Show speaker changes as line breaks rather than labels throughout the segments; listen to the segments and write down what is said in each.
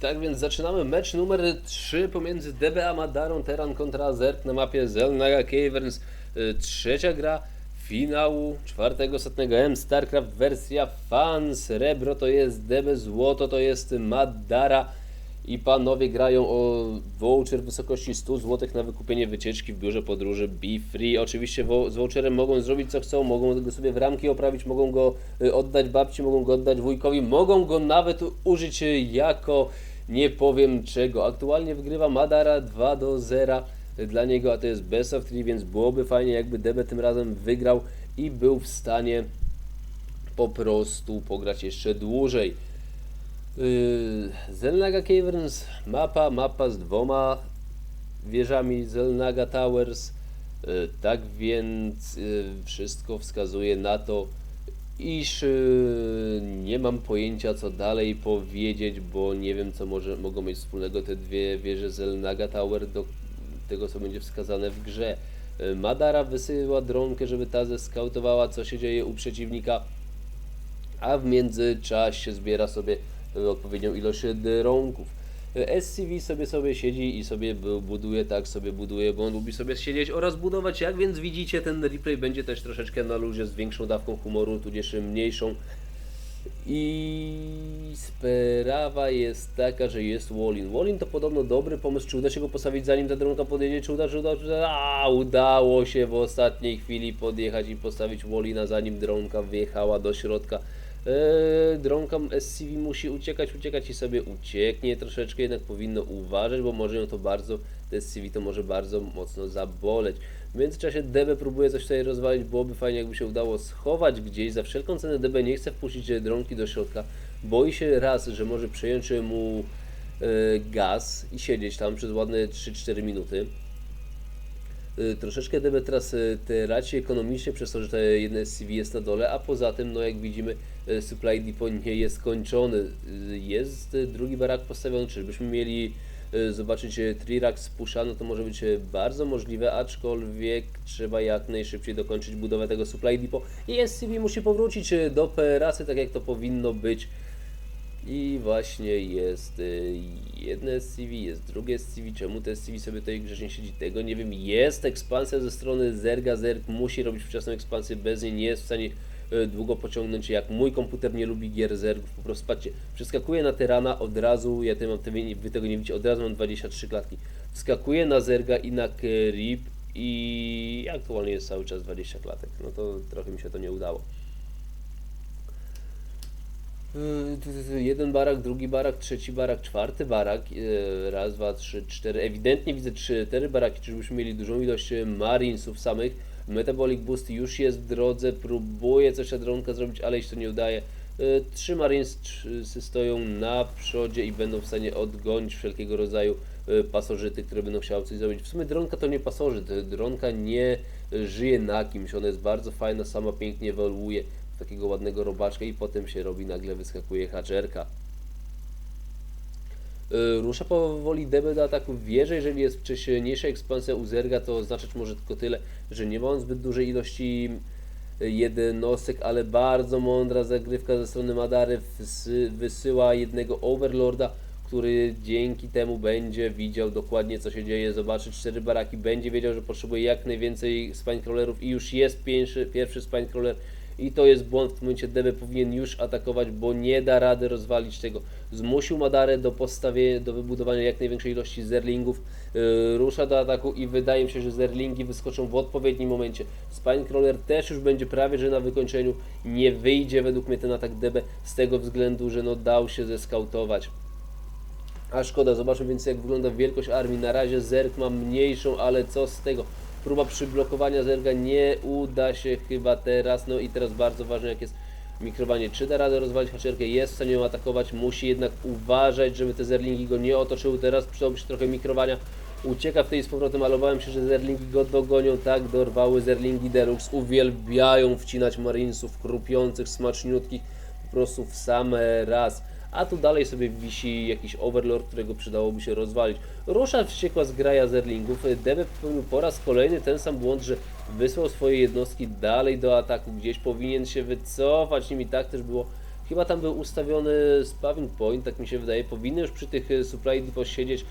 Tak więc zaczynamy mecz numer 3 pomiędzy DB a Madarą Teran kontra Zerk na mapie Zelnaga Caverns. Y, Trzecia gra finału czwartego setnego M StarCraft wersja Fan. Srebro to jest DB, złoto to jest Madara. I panowie grają o voucher w wysokości 100 zł na wykupienie wycieczki w biurze podróży Be Free. Oczywiście z voucherem mogą zrobić co chcą, mogą go sobie w ramki oprawić, mogą go y, oddać babci, mogą go oddać wujkowi, mogą go nawet użyć jako nie powiem czego. Aktualnie wygrywa Madara 2 do 0 dla niego, a to jest best of 3, więc byłoby fajnie jakby DB tym razem wygrał i był w stanie po prostu pograć jeszcze dłużej. Yy, Zelnaga Caverns, mapa, mapa z dwoma wieżami Zelnaga Towers. Yy, Tak więc yy, wszystko wskazuje na to, iż nie mam pojęcia co dalej powiedzieć, bo nie wiem co może, mogą mieć wspólnego te dwie wieże Zelnaga Tower do tego co będzie wskazane w grze. Madara wysyła dronkę, żeby ta zeskautowała co się dzieje u przeciwnika a w międzyczasie zbiera sobie odpowiednią ilość dronków. E, SCV sobie sobie siedzi i sobie bu- buduje, tak sobie buduje, bo on lubi sobie siedzieć oraz budować, jak więc widzicie ten replay będzie też troszeczkę na luzie z większą dawką humoru, tudzież mniejszą. I sprawa jest taka, że jest Wallin. Wallin to podobno dobry pomysł, czy uda się go postawić zanim ta dronka podjedzie, czy uda, czy uda. A, udało się w ostatniej chwili podjechać i postawić Wallina zanim dronka wjechała do środka. Eee, dronka SCV musi uciekać, uciekać i sobie ucieknie troszeczkę, jednak powinno uważać, bo może ją to bardzo, te SCV to może bardzo mocno zaboleć. W międzyczasie DB próbuje coś tutaj rozwalić, byłoby fajnie jakby się udało schować gdzieś, za wszelką cenę DB nie chce wpuścić e, dronki do środka, boi się raz, że może przejąć mu e, gaz i siedzieć tam przez ładne 3-4 minuty. Troszeczkę DB teraz y, traci ekonomicznie przez to, że te jedne SCV jest na dole, a poza tym, no jak widzimy, supply depot nie jest kończony. Y, Jest y, drugi barak postawiony, czyżbyśmy mieli zobaczyć Trirak z no to może być bardzo możliwe, aczkolwiek trzeba jak najszybciej dokończyć budowę tego supply depot i SCV musi powrócić do prasy, tak jak to powinno być. I właśnie jest jedne SCV, jest drugie SCV. Czemu te SCV sobie tutaj grzecznie siedzi? Tego nie wiem. Jest ekspansja ze strony Zerga. Zerg musi robić wczesną ekspansję, bez niej nie jest w stanie długo pociągnąć. Jak mój komputer nie lubi gier Zergów, po prostu patrzcie, przeskakuje na Terana od razu, ja mam, wy tego nie widzicie, od razu mam 23 klatki. Wskakuje na Zerga i na Creep i aktualnie jest cały czas 20 klatek. No to trochę mi się to nie udało. Tu Jeden barak, drugi barak, trzeci barak, czwarty barak. yy, Raz, dwa, trzy, cztery. Ewidentnie widzę trzy, cztery baraki, czyżbyśmy mieli dużą ilość marinesów samych. Metabolic Boost już jest w drodze, próbuje coś dronka zrobić, ale się to nie udaje. Yy, Trzy marinesy stoją na przodzie i będą w stanie odgonić wszelkiego rodzaju yy, pasożyty, które będą chciały coś zrobić. W sumie dronka to nie pasożyt, dronka nie żyje na kimś, ona jest bardzo fajna, sama pięknie ewoluuje w takiego ładnego robaczka i potem się robi, nagle wyskakuje haczerka. Yy, Rusza powoli DB do ataku. Wieży, jeżeli jest wcześniejsza ekspansja u Zerga, to oznaczać może tylko tyle, że nie ma on zbyt dużej ilości y, jednostek, ale bardzo mądra zagrywka ze strony Madary. Wysyła jednego Overlorda, który dzięki temu będzie widział dokładnie co się dzieje, zobaczy cztery baraki, będzie wiedział, że potrzebuje jak najwięcej spinecrawlerów i już jest pierwszy, pierwszy spinecrawler i to jest błąd, w tym momencie DB powinien już atakować, bo nie da rady rozwalić tego. Zmusił Madarę do postawienia, do wybudowania jak największej ilości zerlingów, yy, rusza do ataku i wydaje mi się, że zerlingi wyskoczą w odpowiednim momencie. Spinecrawler też już będzie prawie, że na wykończeniu, nie wyjdzie według mnie ten atak DB z tego względu, że no dał się zeskautować. A szkoda, zobaczmy więc jak wygląda wielkość armii. Na razie Zerg ma mniejszą, ale co z tego? Próba przyblokowania Zerga nie uda się chyba teraz. No i teraz bardzo ważne jak jest mikrowanie. Czy da radę rozwalić haczerkę? Jest w stanie ją atakować. Musi jednak uważać, żeby te Zerlingi go nie otoczyły. Teraz przydałoby się trochę mikrowania. Ucieka w tej z powrotem, ale obawiam się, że Zerlingi go dogonią. Tak, dorwały Zerlingi Deluxe. Uwielbiają wcinać Marinesów krupiących, smaczniutkich. Po prostu w same raz a tu dalej sobie wisi jakiś overlord, którego przydałoby się rozwalić. Rusza wściekła zgraja zerlingów. Debe popełnił po raz kolejny ten sam błąd, że wysłał swoje jednostki dalej do ataku. Gdzieś powinien się wycofać, nim i tak też było Chyba tam był ustawiony spawning point, tak mi się wydaje. Powinny już przy tych e, supply depot siedzieć.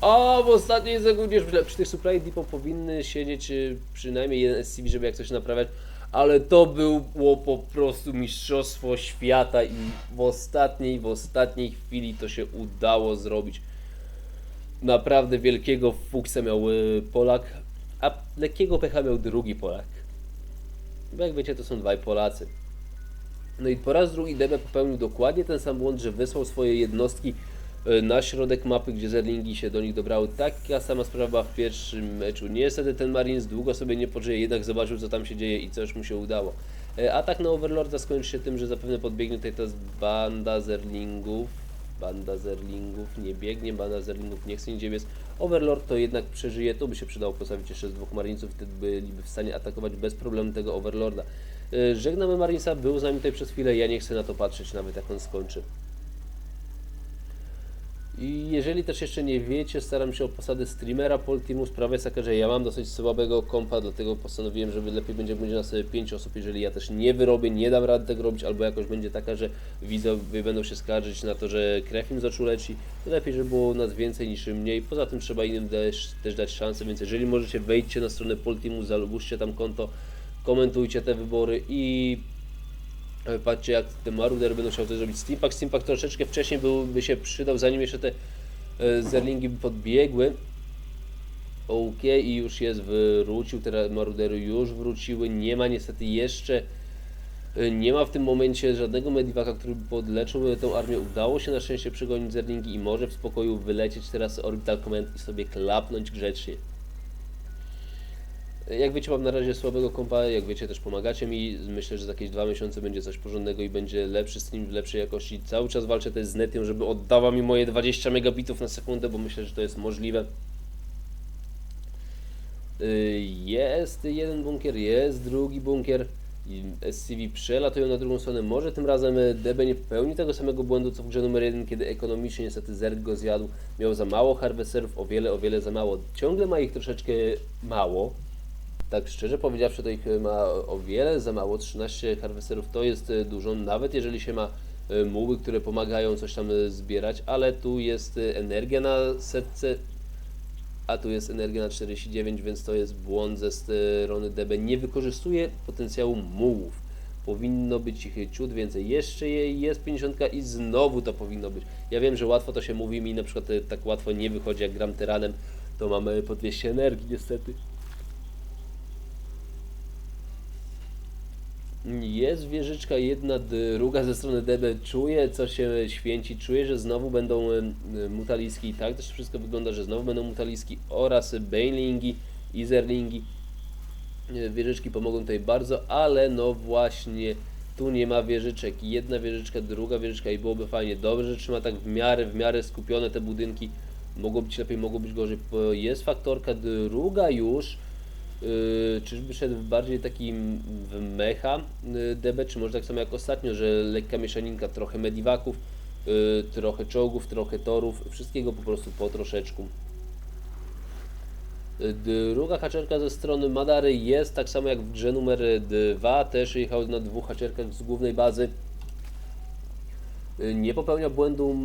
O, w ostatniej sekundzie przy- przy tych supply depot powinny siedzieć e, przynajmniej jeden SCV, żeby jak coś naprawiać. Ale to było po prostu mistrzostwo świata i w ostatniej, w ostatniej chwili to się udało zrobić. Naprawdę wielkiego fuksa miał y, Polak, a lekkiego pecha miał drugi Polak. Bo jak wiecie, to są dwaj Polacy. No i po raz drugi DB popełnił dokładnie ten sam błąd, że wysłał swoje jednostki na środek mapy, gdzie Zerlingi się do nich dobrały. Taka sama sprawa w pierwszym meczu. Niestety ten Marines długo sobie nie pożyje, jednak zobaczył co tam się dzieje i coś mu się udało. Y, Atak na Overlorda skończy się tym, że zapewne podbiegnie tutaj ta banda Zerlingów. Banda Zerlingów nie biegnie, banda Zerlingów nie chce nigdzie biec. Overlord to jednak przeżyje, to by się przydało postawić jeszcze z dwóch Marinesów, wtedy byliby w stanie atakować bez problemu tego Overlorda. Y, Żegnamy Marinesa, był z nami tutaj przez chwilę, ja nie chcę na to patrzeć, nawet jak on skończy. I jeżeli też jeszcze nie wiecie, staram się o posadę streamera Poltimu. Sprawa jest taka, że ja mam dosyć słabego kompa, dlatego postanowiłem, żeby lepiej będzie, będzie nas 5 osób, jeżeli ja też nie wyrobię, nie dam rady tego robić, albo jakoś będzie taka, że widzowie będą się skarżyć na to, że krew im z leci, to lepiej, żeby było nas więcej niż mniej. Poza tym trzeba innym też, też dać szansę, więc jeżeli możecie, wejdźcie na stronę Poltimu, zalubujcie tam konto, komentujcie te wybory i Patrzcie jak te marudery będą chciały coś zrobić. Steampack, Steampack troszeczkę wcześniej byłby się przydał, zanim jeszcze te e, zerlingi by podbiegły. Ok, i już jest, wrócił, teraz marudery już wróciły. Nie ma niestety jeszcze, e, nie ma w tym momencie żadnego medivaka, który by podleczył tą armię. Udało się na szczęście przegonić zerlingi i może w spokoju wylecieć teraz Orbital Command i sobie klapnąć grzecznie. Jak wiecie, mam na razie słabego kompa, jak wiecie, też pomagacie mi. Myślę, że za jakieś dwa miesiące będzie coś porządnego i będzie lepszy stream w lepszej jakości. Cały czas walczę też z Netią, żeby oddała mi moje 20 megabitów na sekundę, bo myślę, że to jest możliwe. Y, Jest jeden bunkier, jest drugi bunkier. SCV przelatują na drugą stronę. Może tym razem y, DB nie popełni tego samego błędu co w grze numer 1, kiedy ekonomicznie niestety Zerg go zjadł. Miał za mało harvesterów, o wiele, o wiele za mało. Ciągle ma ich troszeczkę mało. Tak szczerze powiedziawszy, to ich e, ma o wiele za mało. 13 harvesterów to jest e, dużo, nawet jeżeli się ma e, muły, które pomagają coś tam zbierać, ale tu jest energia na setce, a tu jest energia na 49, więc to jest błąd ze strony DB. Nie wykorzystuje potencjału mułów. Powinno być ich ciut więcej. Jeszcze je- jest 50 i znowu to powinno być. Ja wiem, że łatwo to się mówi, mi na przykład tak łatwo nie wychodzi, jak gram tyranem, to mamy po 200 energii niestety. Jest wieżyczka jedna, druga ze strony DB. Czuję, co się święci. Czuję, że znowu będą em, mutaliski. I tak też wszystko wygląda, że znowu będą mutaliski oraz banelingi zerlingi. E, Wieżyczki pomogą tutaj bardzo, ale no właśnie tu nie ma wieżyczek. Jedna wieżyczka, druga wieżyczka i byłoby fajnie. Dobrze, że trzyma tak w miarę, w miarę skupione te budynki. Mogło być lepiej, mogło być gorzej. Jest faktorka druga już. Yy, czyżby szedł w bardziej taki w mecha yy, DB, czy może tak samo jak ostatnio, że lekka mieszaninka, trochę mediwaków, yy, trochę czołgów, trochę torów, wszystkiego po prostu po troszeczku. Druga haczerka ze strony Madary jest tak samo jak w grze numer 2, też jechał na dwóch haczerkach z głównej bazy. Y, Nie popełnia błędu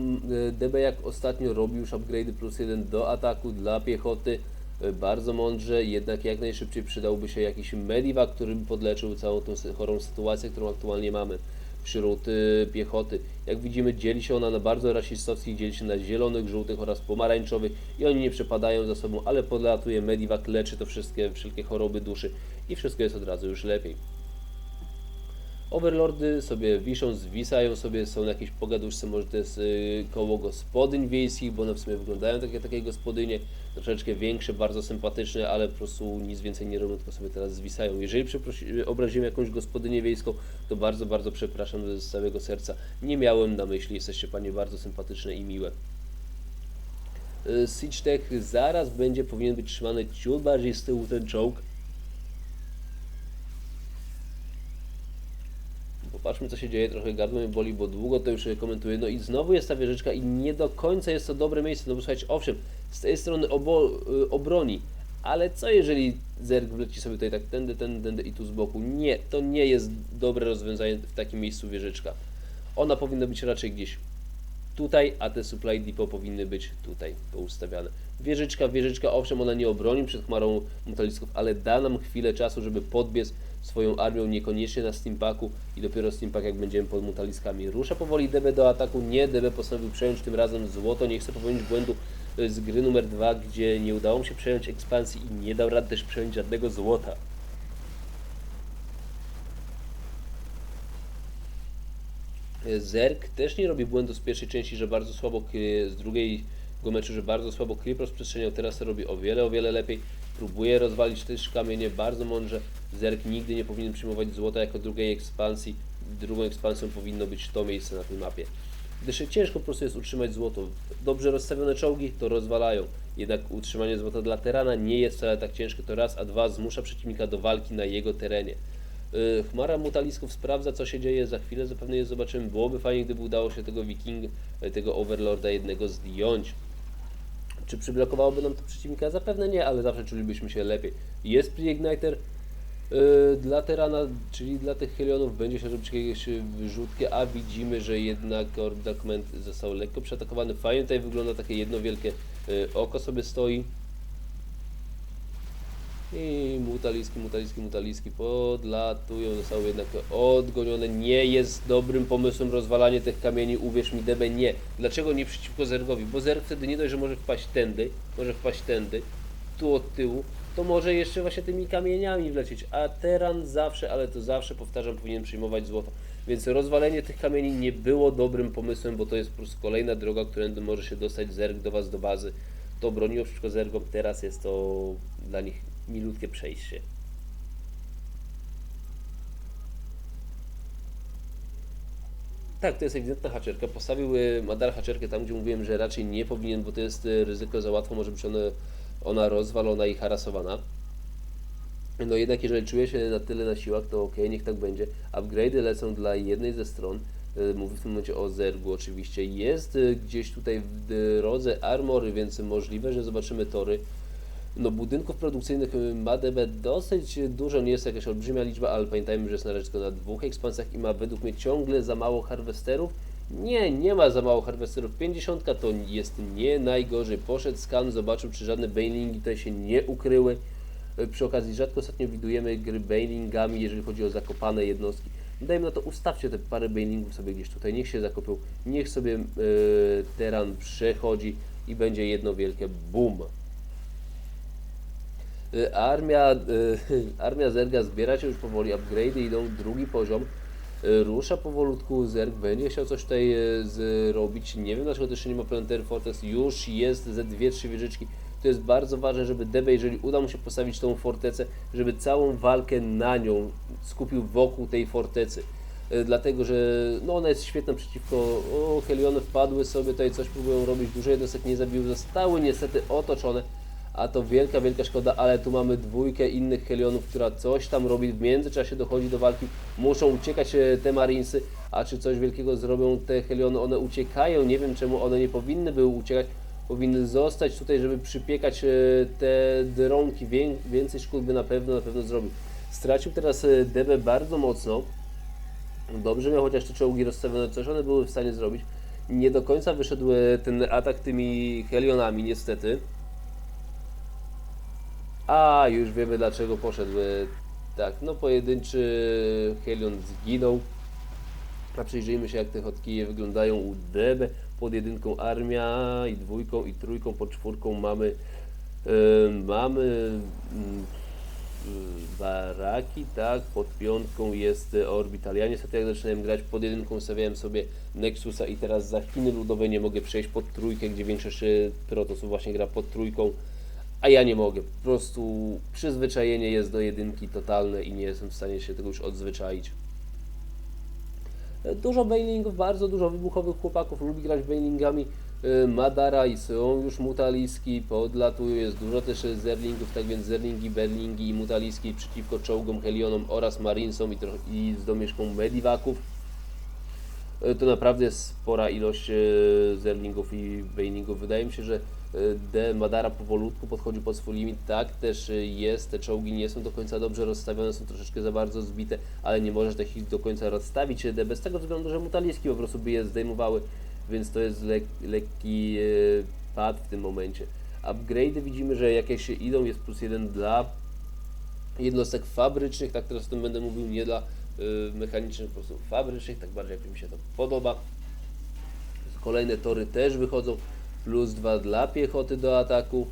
y, DB jak ostatnio robił już upgrade plus jeden do ataku dla piechoty. Y, Bardzo mądrze, jednak jak najszybciej przydałby się jakiś medivac, który by podleczył całą tą chorą sytuację, którą aktualnie mamy wśród y, piechoty. Jak widzimy dzieli się ona na bardzo rasistowskich, dzieli się na zielonych, żółtych oraz pomarańczowych i oni nie przepadają za sobą, ale podlatuje medivac, leczy to wszystkie, wszelkie choroby duszy i wszystko jest od razu już lepiej. Overlordy sobie wiszą, zwisają sobie, są jakieś pogaduszce, może to jest y, koło gospodyń wiejskich, bo one w sumie wyglądają tak jak takie gospodynie, troszeczkę większe, bardzo sympatyczne, ale po prostu nic więcej nie robią, tylko sobie teraz zwisają. Jeżeli przeprosi- obraziłem jakąś gospodynię wiejską, to bardzo, bardzo przepraszam z całego serca. Nie miałem na myśli, jesteście Panie bardzo sympatyczne i miłe. Y, Siege Tech zaraz będzie powinien być trzymany ciut bardziej z tyłu ten czołg. Popatrzmy co się dzieje, trochę gardło mnie boli, bo długo to już komentuję. No i znowu jest ta wieżyczka i nie do końca jest to dobre miejsce. No bo słuchajcie, owszem, z tej strony obo, y, obroni, ale co jeżeli zerg wleci sobie tutaj tak tędy, tędy, tędy i tu z boku? Nie, to nie jest dobre rozwiązanie w takim miejscu wieżyczka. Ona powinna być raczej gdzieś tutaj, a te supply depot powinny być tutaj poustawiane. Wieżyczka, wieżyczka, owszem, ona nie obroni przed chmarą mutalisków, ale da nam chwilę czasu, żeby podbiec swoją armią, niekoniecznie na steampaku i dopiero steampak jak będziemy pod mutaliskami. Rusza powoli DB do ataku, nie, DB postanowił przejąć tym razem złoto, nie chce popełnić błędu e, z gry numer dwa, gdzie nie udało mu się przejąć ekspansji i nie dał rady też przejąć żadnego złota. Zerk też nie robi błędu z pierwszej części, że bardzo słabo z drugiego meczu, że bardzo słabo klip rozprzestrzeniał, teraz to robi o wiele, o wiele lepiej. Próbuje rozwalić też kamienie bardzo mądrze. Zerk nigdy nie powinien przyjmować złota jako drugiej ekspansji. Drugą ekspansją powinno być to miejsce na tej mapie. Gdyż ciężko po prostu jest utrzymać złoto. Dobrze rozstawione czołgi to rozwalają. Jednak utrzymanie złota dla terana nie jest wcale tak ciężkie. To raz, a dwa zmusza przeciwnika do walki na jego terenie. Y, Chmara mutalisków sprawdza, co się dzieje. Za chwilę zapewne je zobaczymy. Byłoby fajnie, gdyby udało się tego Wiking, tego Overlorda jednego zdjąć. Czy przyblokowałoby nam to przeciwnika? Zapewne nie, ale zawsze czulibyśmy się lepiej. Jest Pre-Igniter yy, dla Terana, czyli dla tych Helionów będzie się robić jakieś wyrzutki, a widzimy, że jednak Orb Document został lekko przeatakowany. Fajnie tutaj wygląda takie jedno wielkie y, oko sobie stoi. I mutaliski, mutaliski, mutaliski podlatują, zostały jednak odgonione. Nie jest dobrym pomysłem rozwalanie tych kamieni, uwierz mi, DB nie. Dlaczego nie przeciwko Zergowi? Bo Zerg wtedy nie dość, że może wpaść tędy, może wpaść tędy, tu od tyłu, to może jeszcze właśnie tymi kamieniami wlecieć. A Teran zawsze, ale to zawsze, powtarzam, powinien przyjmować złoto. Więc rozwalenie tych kamieni nie było dobrym pomysłem, bo to jest po prostu kolejna droga, którędy może się dostać Zerg do Was do bazy. To broniło przeciwko Zergom, teraz jest to dla nich milutkie przejście. Tak, to jest ewidentna haczerka. Postawił y, Madar haczerkę tam, gdzie mówiłem, że raczej nie powinien, bo to jest y, ryzyko za łatwo, może być ona, ona rozwalona i harasowana. No jednak jeżeli czuje się na tyle na siłach, to ok, niech tak będzie. Upgrade'y lecą dla jednej ze stron. Y, Mówię w tym momencie o Zergu oczywiście. Jest gdzieś tutaj w drodze armory, więc możliwe, że zobaczymy tory. No budynków produkcyjnych y, ma DB dosyć dużo, nie jest jakaś olbrzymia liczba, ale pamiętajmy, że jest na razie tylko na dwóch ekspansjach i ma według mnie ciągle za mało harwesterów. Nie, nie ma za mało harwesterów. 50 to jest nie najgorzej. Poszedł skan, zobaczył, czy żadne bailingi tutaj się nie ukryły. Y, Przy okazji rzadko ostatnio widujemy gry bailingami, jeżeli chodzi o zakopane jednostki. Dajmy na to, ustawcie te parę bailingów sobie gdzieś tutaj, niech się zakopią, niech sobie yy, teran przechodzi i będzie jedno wielkie boom. Y, Armia, y, armia Zerga zbiera się już powoli, upgrade'y idą, drugi poziom. Y, Rusza powolutku, Zerg będzie chciał coś tutaj y, zrobić. Nie wiem dlaczego też nie ma Planetary Fortress. Już jest ze dwie, trzy wieżyczki. To jest bardzo ważne, żeby DB, jeżeli uda mu się postawić tą fortecę, żeby całą walkę na nią skupił wokół tej fortecy. Y, Dlatego, że no ona jest świetna przeciwko. O, Heliony wpadły sobie tutaj, coś próbują robić. Dużo jednostek nie zabiły, zostały niestety otoczone a to wielka, wielka szkoda, ale tu mamy dwójkę innych Helionów, która coś tam robi, w międzyczasie dochodzi do walki, muszą uciekać e, te Marinesy, a czy coś wielkiego zrobią te Heliony, one uciekają, nie wiem czemu one nie powinny były uciekać, powinny zostać tutaj, żeby przypiekać e, te dronki, Wię, więcej szkód by na pewno, na pewno zrobił. Stracił teraz e, DB bardzo mocno, dobrze miał chociaż te czołgi rozstawione, coś one były w stanie zrobić, nie do końca wyszedł ten atak tymi Helionami niestety, a, już wiemy dlaczego poszedł. e, Tak, no pojedynczy Helion zginął. A przyjrzyjmy się jak te hotkije wyglądają u DB. Pod jedynką armia i dwójką i trójką, pod czwórką mamy e, mamy mm, y, baraki, tak, pod piątką jest Orbital. Ja niestety jak zaczynałem grać pod jedynką stawiałem sobie Nexusa i teraz za Chiny Ludowe nie mogę przejść pod trójkę, gdzie większość e, protosów właśnie gra pod trójką a ja nie mogę. Po prostu przyzwyczajenie jest do jedynki totalne i nie jestem w stanie się tego już odzwyczaić. Dużo bailingów, bardzo dużo wybuchowych chłopaków, lubi grać bailingami. E, Madara i są już mutaliski, podlatują, jest dużo też zerlingów, tak więc zerlingi, berlingi i mutaliski przeciwko czołgom, helionom oraz marinesom i, i z domieszką mediwaków. E, to naprawdę spora ilość e, zerlingów i baningów. Wydaje mi się, że e, D Madara powolutku podchodzi pod swój limit. Tak też jest, te czołgi nie są do końca dobrze rozstawione, są troszeczkę za bardzo zbite, ale nie możesz takich do końca rozstawić D bez tego względu, że mutaliski po prostu by je zdejmowały, więc to jest lek, lekki pad w tym momencie. Upgrade'y widzimy, że jakieś idą, jest plus jeden dla jednostek fabrycznych, tak teraz o tym będę mówił, nie dla y, mechanicznych, po prostu fabrycznych, tak bardziej jak mi się to podoba. Kolejne tory też wychodzą, plus dwa dla piechoty do ataku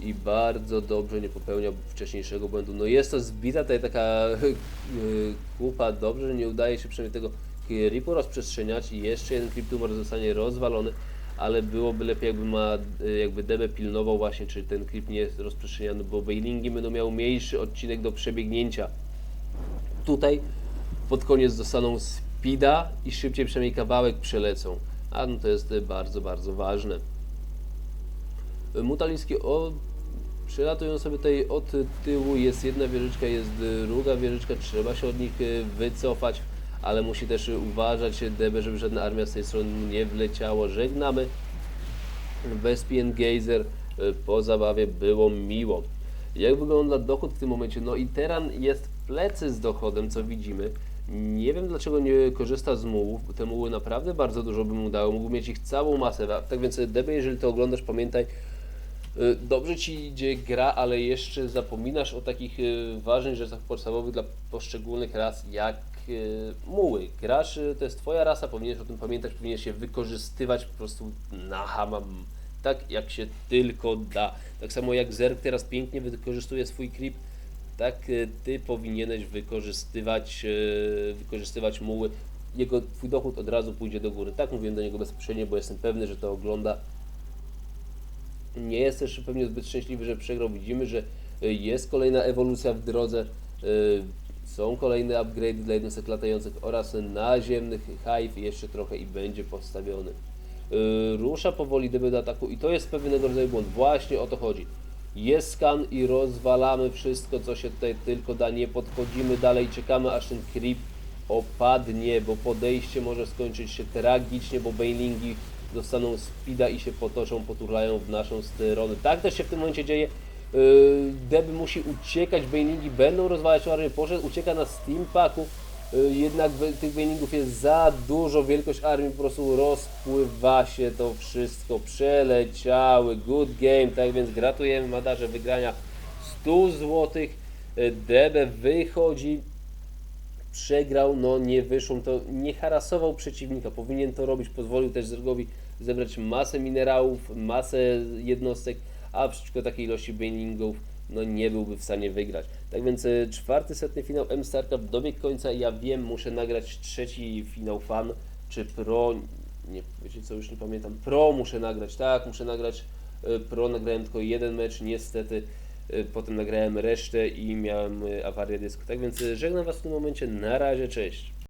i bardzo dobrze nie popełnia wcześniejszego błędu. No jest to zbita tutaj taka y, kupa, dobrze, że nie udaje się przynajmniej tego creepu rozprzestrzeniać i jeszcze jeden creep tumor zostanie rozwalony, ale byłoby lepiej jakby ma, y, jakby DB pilnował właśnie, czy ten creep nie jest rozprzestrzeniany, bo bailingi będą miały mniejszy odcinek do przebiegnięcia. Tutaj pod koniec dostaną speeda i szybciej przynajmniej kawałek przelecą, a no to jest y, bardzo, bardzo ważne. Mutalińskie o Przylatują sobie tutaj od tyłu, jest jedna wieżyczka, jest druga wieżyczka, trzeba się od nich y, wycofać, ale musi też uważać DB, żeby żadna armia z tej strony nie wleciało. Żegnamy. Vespian Geyser po zabawie było miło. Jak wygląda dochód w tym momencie? No i Teran jest plecy z dochodem, co widzimy. Nie wiem dlaczego nie korzysta z mułów, bo te muły naprawdę bardzo dużo by mu dały. Mógł mieć ich całą masę. Tak więc DB, jeżeli to oglądasz, pamiętaj, Y, Dobrze ci idzie gra, ale jeszcze zapominasz o takich y, ważnych rzeczach podstawowych dla poszczególnych ras, jak y, muły. Grasz, to jest twoja rasa, powinieneś o tym pamiętać, powinieneś się wykorzystywać po prostu na hamam, tak jak się tylko da. Tak samo jak Zerg teraz pięknie wykorzystuje swój creep, tak y, ty powinieneś wykorzystywać, y, wykorzystywać muły. Jego, twój dochód od razu pójdzie do góry. Tak mówiłem do niego bezpośrednio, bo jestem pewny, że to ogląda nie jest też pewnie zbyt szczęśliwy, że przegrał. Widzimy, że y, jest kolejna ewolucja w drodze. Są kolejne upgrade dla jednostek latających oraz naziemnych hive jeszcze trochę i będzie postawiony. Rusza powoli DB do ataku i to jest pewnego rodzaju błąd. Właśnie o to chodzi. Jest skan i rozwalamy wszystko, co się tutaj tylko da. Nie podchodzimy dalej, czekamy aż ten creep opadnie, bo podejście może skończyć się tragicznie, bo bailingi dostaną speeda i się potoczą, poturlają w naszą stronę. Tak też się w tym momencie dzieje. Yy, Deby musi uciekać, bailingi będą rozwalać armię, poszedł, ucieka na steampaku, jednak we- tych bailingów jest za dużo, wielkość armii po prostu rozpływa się to wszystko, przeleciały, good game, tak więc gratulujemy Madarze wygrania 100 zł, Debe wychodzi. Przegrał, no nie wyszło, to nie harasował przeciwnika, powinien to robić, pozwolił też Zergowi zebrać masę minerałów, masę jednostek, a przeciwko takiej ilości bailingów no nie byłby w stanie wygrać. Tak więc e, czwarty setny finał M StarCraft dobiegł końca, ja wiem, muszę nagrać trzeci finał fan, czy pro, nie, wiecie co, już nie pamiętam, pro muszę nagrać, tak, muszę nagrać e, pro, nagrałem tylko jeden mecz, niestety, Y, Potem nagrałem resztę i miałem y, awarię dysku. Tak więc y, żegnam Was w tym momencie. Na razie, cześć.